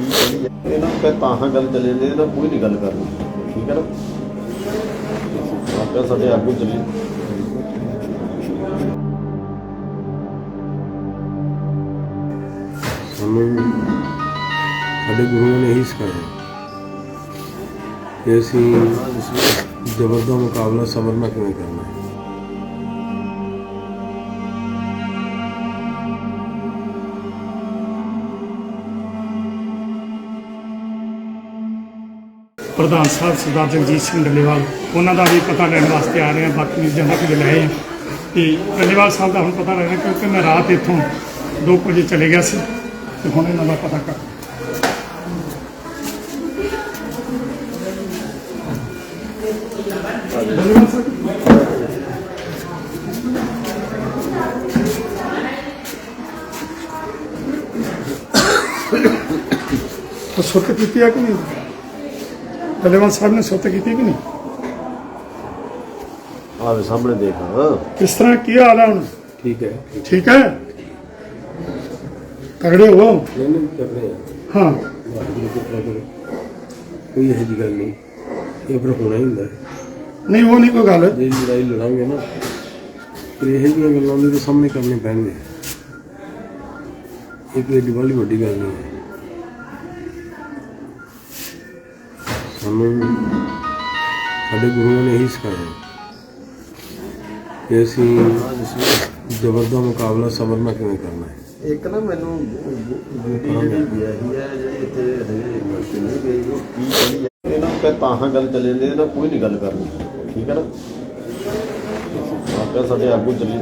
ਕੀ ਚੱਲੀ ਹੈ ਇਹਨਾਂ ਨੂੰ ਕਹੇ ਤਾਂ ਗੱਲ ਚੱਲੇ ਜਾਂਦੇ, ਇਹਨਾਂ ਕੋਈ ਨਹੀਂ ਗੱਲ ਕਰਨੀ। ਠੀਕ ਹੈ ਨਾ? ਆਪਕਾ ਸਾਡੇ ਆਗੂ ਚੱਲੀ। ਸਾਨੂੰ ਸਾਡੇ ਗੁਰੂਆਂ ਨੇ ਇਹੀ ਸਿਖਾਇਆ ਕਿ ਅਸੀਂ ਜ਼ਬਰ ਦਾ ਮੁਕਾਬਲਾ ਸਬਰ ਨਾਲ ਕਿਵੇਂ ਕਰਨਾ ਹੈ। ਪ੍ਰਧਾਨ ਸਾਹਿਬ ਸਰਦਾਰ ਜਗਜੀਤ ਸਿੰਘ ਡੱਲੇਵਾਲ, ਉਹਨਾਂ ਦਾ ਵੀ ਪਤਾ ਲੈਣ ਵਾਸਤੇ ਆ ਰਹੇ ਹਾਂ, ਬਾਕੀ ਜਿੰਨਾ ਕਿ ਲਏ ਆ। ਤੇ ਡੱਲੇਵਾਲ ਸਾਹਿਬ ਦਾ ਹੁਣ ਪਤਾ ਲੈਣਾ ਕਿਉਂਕਿ ਮੈਂ ਰਾਤ ਇੱਥੋਂ 2 ਵਜੇ ਚਲੇ ਗਿਆ ਸੀ, ਤੇ ਹੁਣ ਇਹਨਾਂ ਦਾ ਪਤਾ ਕਰ ਡੱਲੇਵਾਲ ਸਾਹਿਬ ਤਾਂ ਕੀਤੀ ਆ ਕਿ ਨਹੀਂ? ਡੱਲੇਵਾਲ ਸਾਹਿਬ ਨੇ ਸੁੱਤ ਕੀਤੀ ਕਿ ਨਹੀਂ? ਆਵੇ ਸਾਹਮਣੇ ਦੇਖ ਹਾਂ। ਕਿਸ ਤਰ੍ਹਾਂ ਕੀ ਹਾਲ ਹੈ ਹੁਣ? ਠੀਕ ਹੈ। ਠੀਕ ਹੈ? ਤਗੜੇ ਹੋ। ਨਹੀਂ ਨਹੀਂ ਕੋਈ ਇਹੋ ਗੱਲ ਨਹੀਂ। ਇਹ ਪਰ ਹੋਣਾ ਹੀ ਹੁੰਦਾ। ਨਹੀਂ ਉਹ ਨਹੀਂ ਕੋਈ ਗੱਲ। ਜੇ ਲੜਾਈ ਲੜਾਂਗੇ ਨਾ ਫਿਰ ਇਹੋ ਜਿਹੀਆਂ ਗੱਲਾਂ ਦੇ ਸਾਹਮਣੇ ਕਰਨੇ ਪੈਣਗੇ ਇਹ ਕੋਈ ਵਾਲੀ ਵੱਡੀ ਗੱਲ ਨਹੀਂ ਹੈ। ਸਾਨੂੰ ਸਾਡੇ ਗੁਰੂਆਂ ਨੇ ਇਹੀ ਸਿਖਾਇਆ ਕਿ ਅਸੀਂ ਜ਼ਬਰ ਦਾ ਮੁਕਾਬਲਾ ਸਬਰ ਨਾਲ ਕਿਵੇਂ ਕਰਨਾ ਹੈ। ਇੱਕ ਨਾ ਮੈਨੂੰ ਡਿਊਟੀ ਜਿਹੜੀ ਵਿਆਹੀ ਹੈ, ਜਿਹੜੀ ਇੱਥੇ ਹਜੇ ਨਹੀਂ ਗਈ, ਉਹ ਕੀ ਚੱਲੀ ਹੈ? ਇਹਨਾਂ ਨੂੰ ਕਹੇ ਗੱਲ ਚੱਲੇ ਜਾਂਦੇ ਇਹਨਾਂ ਕੋਈ ਨਹੀਂ ਗੱਲ ਕਰਨੀ। ਠੀਕ ਹੈ ਨਾ? ਆਪਕਾ ਸਾਡੇ ਆਗੂ ਚੱਲੀ